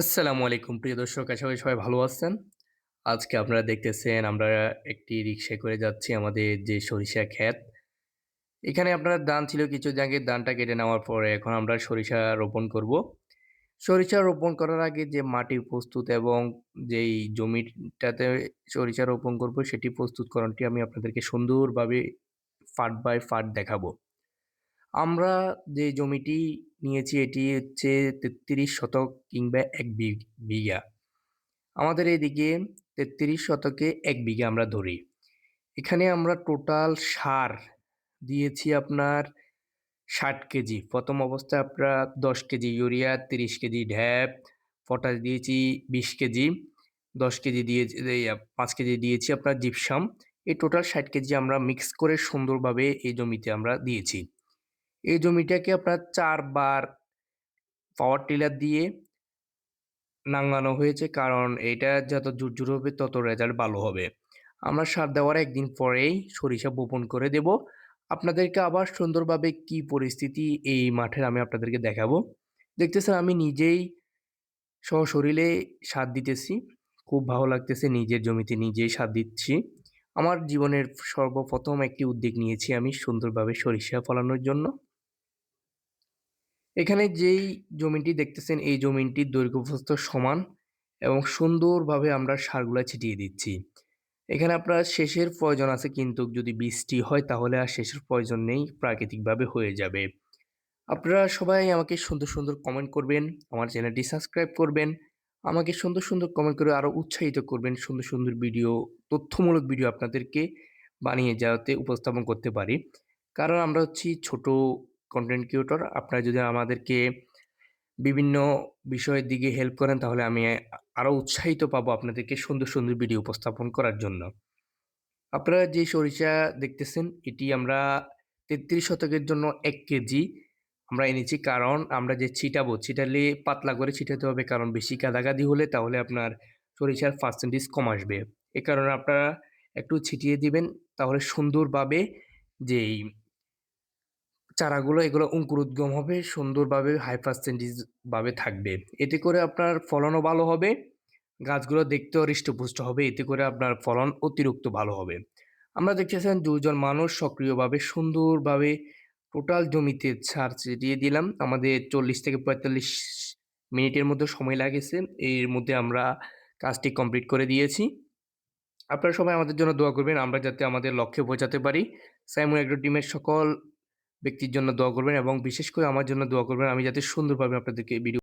আসসালামু আলাইকুম। প্রিয় দর্শক, আশা করি সবাই ভালো আছেন। আজকে আপনারা দেখতেছেন আমরা একটি রিক্সায় করে যাচ্ছি আমাদের যে সরিষা ক্ষেত। এখানে আপনার ধান ছিল কিছু আগে ধানটা কেটে নেওয়ার পরে এখন আমরা সরিষা রোপণ করব। সরিষা রোপণ করার আগে যে মাটি প্রস্তুত এবং যেই জমিটাতে সরিষা রোপণ করব, সেটি প্রস্তুতকরণটি আমি আপনাদেরকে সুন্দরভাবে ফাট বাই ফাট দেখাবো। আমরা যে জমিটি নিয়েছি, এটি হচ্ছে তেত্রিশ শতক কিংবা এক বিঘা। আমাদের এদিকে তেত্রিশ শতকে এক বিঘা আমরা ধরি। এখানে আমরা টোটাল সার দিয়েছি আপনার ষাট কেজি। প্রথম অবস্থায় আপনার দশ কেজি ইউরিয়া, তিরিশ কেজি ঢ্যাপ, পটাশ দিয়েছি বিশ কেজি, দশ কেজি দিয়েছি পাঁচ কেজি দিয়েছি আপনার জিপসাম এই টোটাল ষাট কেজি আমরা মিক্স করে সুন্দরভাবে এই জমিতে আমরা দিয়েছি। এই জমিটাকে আপনার চারবার পাওয়ার টিলার দিয়ে নাঙ্গানো হয়েছে। কারণ এটা যত জোর হবে, তত রেজাল্ট ভালো হবে। আমরা সার দেওয়ার একদিন পরেই সরিষা বপন করে দেব। আপনাদেরকে আবার সুন্দরভাবে কি পরিস্থিতি এই মাঠের আমি আপনাদেরকে দেখাবো। দেখতেছেন, আমি নিজেই সশরীরে সার দিতেছি। খুব ভালো লাগতেছে নিজের জমিতে নিজেই সার দিচ্ছি। আমার জীবনের সর্বপ্রথম একটি উদ্যোগ নিয়েছি আমি সুন্দরভাবে সরিষা ফলানোর জন্য। এখানে যেই জমিটি দেখতেছেন, এই জমিটির দৈর্ঘ্যপ্রস্থ সমান এবং সুন্দরভাবে আমরা সারগুলা ছিটিয়ে দিচ্ছি। এখানে আপনার শেষের প্রয়োজন আছে কিন্তু যদি বৃষ্টি হয় তাহলে আর শেষের প্রয়োজন নেই, প্রাকৃতিকভাবে হয়ে যাবে। আপনারা সবাই আমাকে সুন্দর সুন্দর কমেন্ট করবেন, আমার চ্যানেলটি সাবস্ক্রাইব করবেন, আমাকে সুন্দর সুন্দর কমেন্ট করে আরও উৎসাহিত করবেন, সুন্দর সুন্দর ভিডিও, তথ্যমূলক ভিডিও আপনাদেরকে বানিয়ে যাওয়াতে উপস্থাপন করতে পারি। কারণ আমরা হচ্ছি ছোট কন্টেন্ট ক্রিয়েটর আপনারা যদি আমাদেরকে বিভিন্ন বিষয়ের দিকে হেল্প করেন, তাহলে আমি আরও উৎসাহিত পাবো আপনাদেরকে সুন্দর সুন্দর ভিডিও উপস্থাপন করার জন্য। আপনারা যে সরিষা দেখতেছেন, এটি আমরা তেত্রিশ শতকের জন্য এক কেজি আমরা এনেছি। কারণ আমরা যে ছিটাবো, ছিটালে পাতলা করে ছিটাতে হবে। কারণ বেশি কাদাগাদি হলে তাহলে আপনার সরিষার পার্সেন্টেজ কম আসবে। এ কারণে আপনারা একটু ছিটিয়ে দিবেন, তাহলে সুন্দরভাবে যেই চারাগুলো এগুলো অঙ্কুরোদ্গম হবে, সুন্দরভাবে হাই ভাবে থাকবে। এতে করে আপনার ফলনও ভালো হবে, গাছগুলো দেখতেও হৃষ্টপুষ্ট হবে, এতে করে আপনার ফলন অতিরিক্ত ভালো হবে। আমরা দেখতেছেন দুজন মানুষ সক্রিয়ভাবে, সুন্দরভাবে টোটাল জমিতে সার ছিটিয়ে দিলাম। আমাদের চল্লিশ থেকে পঁয়তাল্লিশ মিনিটের মধ্যে সময় লাগেছে। এর মধ্যে আমরা কাজটি কমপ্লিট করে দিয়েছি। আপনারা সবাই আমাদের জন্য দোয়া করবেন। আমরা যাতে আমাদের লক্ষ্যে পৌঁছাতে পারি। সাইমন এগ্রো টিমের সকল ব্যক্তির জন্য দোয়া করবেন এবং বিশেষ করে আমার জন্য দোয়া করবেন। আমি যাতে সুন্দরভাবে আপনাদেরকে ভিডিও